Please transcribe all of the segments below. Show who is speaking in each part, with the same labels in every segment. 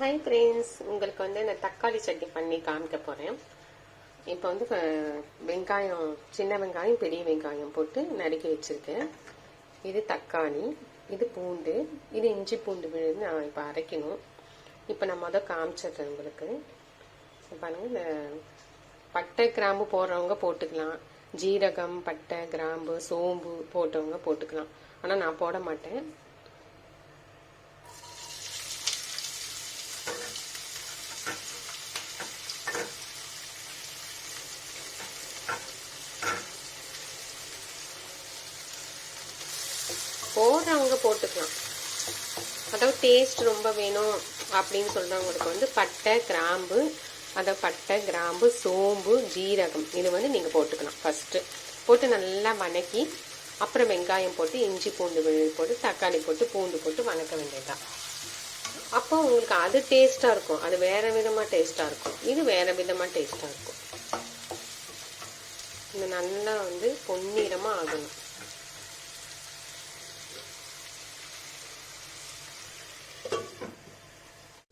Speaker 1: Hi friends உங்களுக்கு வந்து நான் தக்காளி சட்னி பண்ணி காமிக்க போகிறேன் இப்போ வந்து வெங்காயம் சின்ன வெங்காயம் பெரிய வெங்காயம் போட்டு நறுக்கி வச்சுருக்கேன். இது தக்காளி இது பூண்டு இது இஞ்சி பூண்டு விழுந்து நான் இப்போ அரைக்கணும். இப்போ நான் மொதல் காமிச்சிடுறேன் உங்களுக்கு. இப்ப பாருங்க இந்த பட்டை கிராம்பு போடுறவங்க போட்டுக்கலாம். ஜீரகம் பட்டை கிராம்பு சோம்பு போட்டவங்க போட்டுக்கலாம். ஆனால் நான் போட மாட்டேன். போடுறவங்க போட்டுக்கலாம். அதாவது டேஸ்ட் ரொம்ப வேணும் அப்படின்னு சொல்கிறவங்களுக்கு வந்து பட்டை கிராம்பு அதை பட்டை கிராம்பு சோம்பு ஜீரகம் இது வந்து நீங்கள் போட்டுக்கலாம் ஃபஸ்ட்டு போட்டு நல்லா வணக்கி அப்புறம் வெங்காயம் போட்டு இஞ்சி பூண்டு விழுது போட்டு தக்காளி போட்டு பூண்டு போட்டு வணக்க வேண்டியதுதான். அப்போ உங்களுக்கு அது டேஸ்ட்டாக இருக்கும். அது வேறு விதமாக டேஸ்ட்டாக இருக்கும். இது வேறு விதமாக டேஸ்ட்டாக இருக்கும். இது நல்லா வந்து பொன்னிறமாக ஆகணும்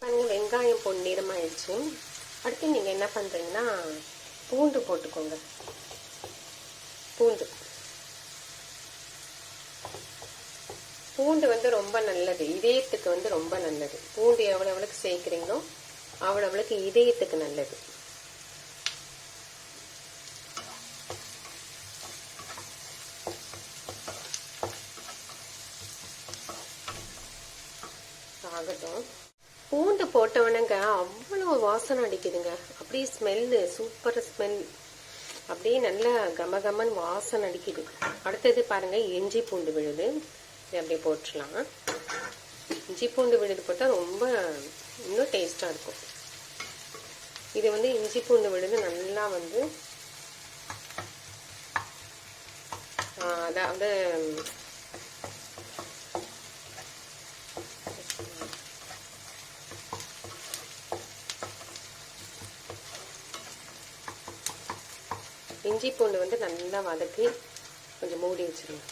Speaker 1: பாருங்க வெங்காயம் பொன்னிறமாயிடுச்சு. அடுத்து நீங்கள் என்ன பண்ணுறீங்கன்னா பூண்டு போட்டுக்கோங்க. பூண்டு. பூண்டு வந்து ரொம்ப நல்லது. இதயத்துக்கு வந்து ரொம்ப நல்லது. பூண்டு எவ்வளோ எவ்வளோக்கு சேர்க்குறீங்களோ அவ்வளோ எவ்வளோக்கு இதயத்துக்கு நல்லது. ஆகட்டும். பூண்டு போட்டவனங்க அவ்வளோ வாசனை அடிக்குதுங்க. அப்படியே ஸ்மெல்லு சூப்பர் ஸ்மெல். அப்படியே நல்லா கம கமன் வாசனை அடிக்குது. அடுத்தது பாருங்கள் இஞ்சி பூண்டு விழுது. இது அப்படியே போட்டுடலாம். இஞ்சி பூண்டு விழுது போட்டால் ரொம்ப இன்னும் டேஸ்டாக இருக்கும். இது வந்து இஞ்சி பூண்டு விழுது நல்லா வந்து அதாவது இஞ்சி பூண்டு வந்து நல்லா வதக்கி கொஞ்சம் மூடி வச்சிருங்க.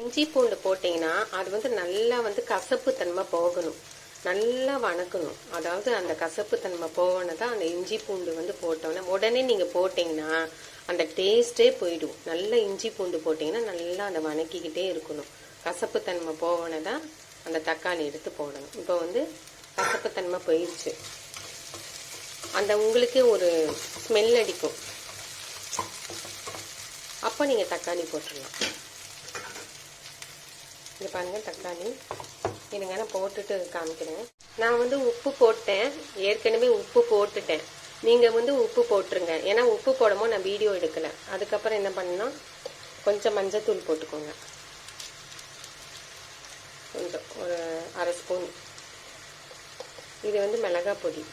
Speaker 1: இஞ்சி பூண்டு போட்டிங்கன்னா அது வந்து நல்லா வந்து கசப்பு தன்மை போகணும். நல்லா வணக்கணும். அதாவது அந்த கசப்பு தன்மை போகணும் அந்த இஞ்சி பூண்டு வந்து போட்டோன்னே உடனே நீங்கள் போட்டிங்கன்னா அந்த டேஸ்ட்டே போயிடும். நல்லா இஞ்சி பூண்டு போட்டிங்கன்னா நல்லா அதை வணக்கிக்கிட்டே இருக்கணும். கசப்பு தன்மை போகணும் தான் அந்த தக்காளி எடுத்து போடணும். இப்போ வந்து கசப்பு தன்மை போயிடுச்சு. அந்த உங்களுக்கே ஒரு ஸ்மெல் அடிக்கும். அப்போ நீங்கள் தக்காளி போட்டுடலாம் இங்கே பாருங்கள் தக்காளி. இருங்க நான் போட்டுட்டு காமிக்கிறேன். நான் வந்து உப்பு போட்டேன். ஏற்கனவே உப்பு போட்டுட்டேன். நீங்கள் வந்து உப்பு போட்டுருங்க. ஏன்னா உப்பு போடும்போது நான் வீடியோ எடுக்கலை. அதுக்கப்புறம் என்ன பண்ணால் கொஞ்சம் மஞ்சத்தூள் போட்டுக்கோங்க. கொஞ்சம் ஒரு அரை ஸ்பூன். இது வந்து மிளகாய் பொடி.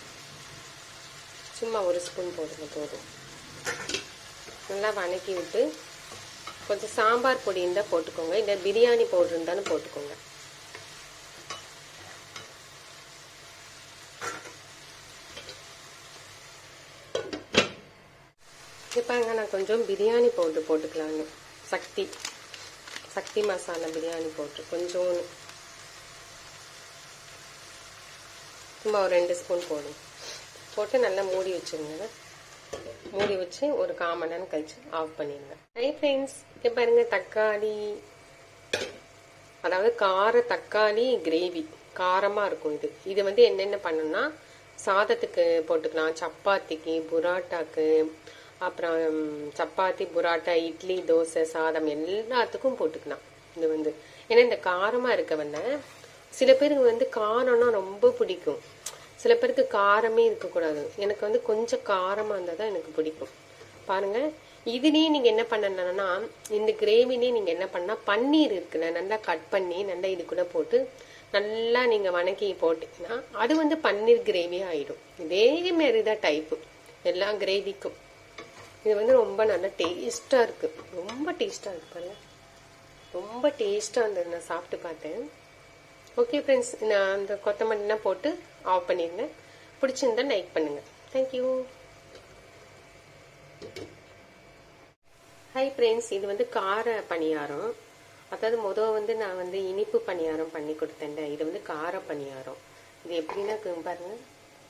Speaker 1: சும்மா ஒரு ஸ்பூன் போடுங்க போதும். நல்லா வணக்கி விட்டு கொஞ்சம் சாம்பார் பொடி இருந்தால் போட்டுக்கோங்க. இல்லை பிரியாணி பவுடர் இருந்தாலும் போட்டுக்கோங்க. பாருங்க நான் கொஞ்சம் பிரியாணி பவுடர் போட்டுக்கலாங்க சக்தி. சக்தி மசாலா பிரியாணி பவுடர் கொஞ்சோன்னு. சும்மா ஒரு ரெண்டு ஸ்பூன் போடுங்க. போட்டு நல்லா மூடி வச்சுருங்க. மூடி வச்சு ஒரு கால் மணி நேரம் கழிச்சு ஆஃப் பண்ணிடுங்க. ஹை ஃப்ரெண்ட்ஸ் இங்கே பாருங்க தக்காளி. அதாவது கார தக்காளி கிரேவி காரமாக இருக்கும் இது. இது வந்து என்னென்ன பண்ணணும்னா சாதத்துக்கு போட்டுக்கலாம். சப்பாத்திக்கு புராட்டாக்கு அப்புறம் சப்பாத்தி புராட்டா இட்லி தோசை சாதம் எல்லாத்துக்கும் போட்டுக்கலாம். இது வந்து. ஏன்னா இந்த காரமாக இருக்கவன சில பேருக்கு வந்து காரம்னா ரொம்ப பிடிக்கும். சில பேருக்கு காரமே இருக்கக்கூடாது. எனக்கு வந்து கொஞ்சம் காரமாக இருந்தால் தான் எனக்கு பிடிக்கும். பாருங்கள் இதுலேயே நீங்கள் என்ன பண்ணலன்னா இந்த கிரேவிலே நீங்கள் என்ன பண்ணால் பன்னீர் இருக்குல்ல நல்லா கட் பண்ணி நல்லா இது கூட போட்டு நல்லா நீங்கள் வணக்கி போட்டிங்கன்னா அது வந்து பன்னீர் கிரேவி ஆகிடும் இதே மாரி தான் டைப்பு எல்லா கிரேவிக்கும். இது வந்து ரொம்ப நல்லா டேஸ்ட்டாக இருக்குது ரொம்ப டேஸ்ட்டாக இருக்கு ரொம்ப டேஸ்ட்டாக இருந்தது. நான் சாப்பிட்டு பார்த்தேன். ஓகே ஃப்ரெண்ட்ஸ் நான் அந்த கொத்தமல்லிலாம் போட்டு ஆஃப் பண்ணிடுங்க பிடிச்சிருந்தா லைக் பண்ணுங்கள் தேங்க்யூ ஹை ஃப்ரெண்ட்ஸ் இது வந்து கார பணியாரம். அதாவது மொதல் வந்து நான் வந்து இனிப்பு பணியாரம் பண்ணி கொடுத்தேன்ல இது வந்து கார பணியாரம். இது எப்படின்னா பாருங்க.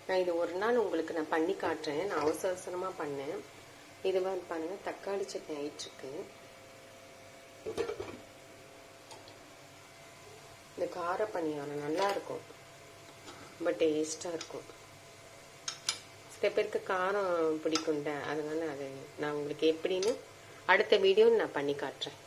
Speaker 1: நான் இது ஒரு நாள் உங்களுக்கு நான் பண்ணி காட்டுறேன். நான் அவசர அவசரமாக பண்ணேன். இது வந்து பாருங்கள் தக்காளி சட்னி ஆயிட்டுருக்கு இந்த கார பணியாரம் நல்லா இருக்கும் ரொம்ப டேஸ்டாக இருக்கும் சில பேருக்கு காரம் பிடிக்கும்ல அதனால அது நான் உங்களுக்கு எப்படின்னு அடுத்த வீடியோ நான் பண்ணி காட்டுறேன்.